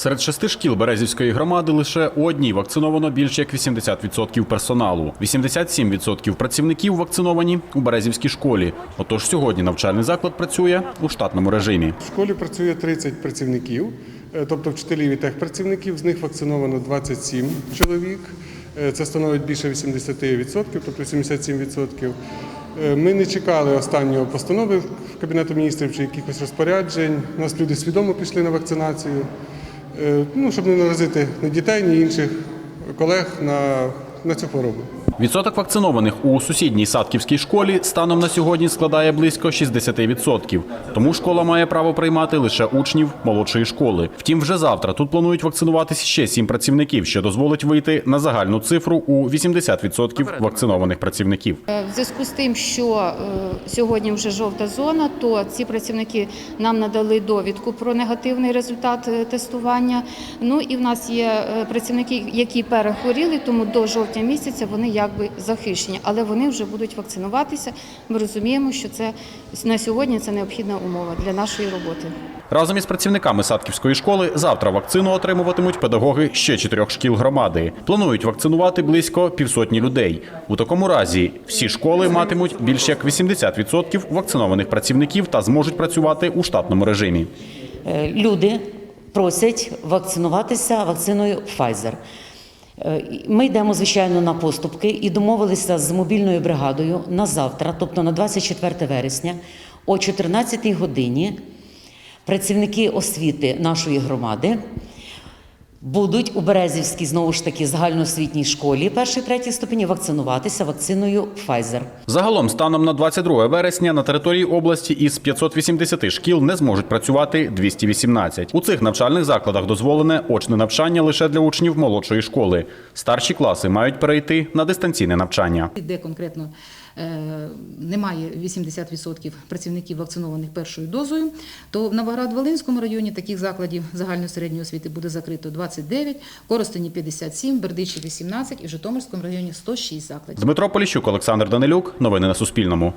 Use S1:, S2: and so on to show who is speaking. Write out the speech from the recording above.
S1: Серед шести шкіл Березівської громади лише у одній вакциновано більше як 80% персоналу. 87% працівників вакциновані у Березівській школі. Отож сьогодні навчальний заклад працює у штатному режимі.
S2: В школі працює 30 працівників, е, тобто вчителів і техпрацівників. З них вакциновано 27 чоловік. Е, Це становить більше 80%, тобто 77%. Е, Ми не чекали останньої постанови Кабінету міністрів чи якихось розпоряджень. У нас люди свідомо пішли на вакцинацію, ну, щоб не наразити ні дітей, ні інших колег на, на цю хворобу.
S1: Відсоток вакцинованих у сусідній садківській школі станом на сьогодні складає близько 60%. Тому школа має право приймати лише учнів молодшої школи. Втім, вже завтра тут планують вакцинуватися ще сім працівників, що дозволить вийти на загальну цифру у 80% вакцинованих працівників.
S3: Е, В зв'язку з тим, що е, сьогодні вже жовта зона, то ці працівники нам надали довідку про негативний результат е, тестування. Ну і в нас є працівники, які перехворіли, тому до жовтня місяця вони якби захищені, але вони вже будуть вакцинуватися. Ми розуміємо, що це на сьогодні це необхідна умова для нашої роботи.
S1: Разом із працівниками садківської школи завтра вакцину отримуватимуть педагоги ще чотирьох шкіл громади. Планують вакцинувати близько півсотні людей. У такому разі всі школи матимуть більше як 80% вакцинованих працівників та зможуть працювати у штатному режимі.
S4: Е, Люди просять вакцинуватися вакциною Pfizer. Е, Ми йдемо, звичайно, на поступки і домовилися з мобільною бригадою на завтра, тобто на 24 вересня, о 14 годині. Працівники освіти нашої громади будуть у Березівській, знову ж таки, загальноосвітній школі перший третій ступені вакцинуватися вакциною Pfizer.
S1: Загалом, станом на 22 вересня на території області із 580 шкіл не зможуть працювати 218. У цих навчальних закладах дозволене очне навчання лише для учнів молодшої школи. Старші класи мають перейти на дистанційне навчання.
S5: де конкретно немає 80% працівників вакцинованих першою дозою, то в Новоград-Волинському районі таких закладів загальної середньої освіти буде закрито 29, Коростені 57, Бердичі 18 і в Житомирському районі 106 закладів.
S1: Дмитро Поліщук, Олександр Данилюк. Новини на Суспільному.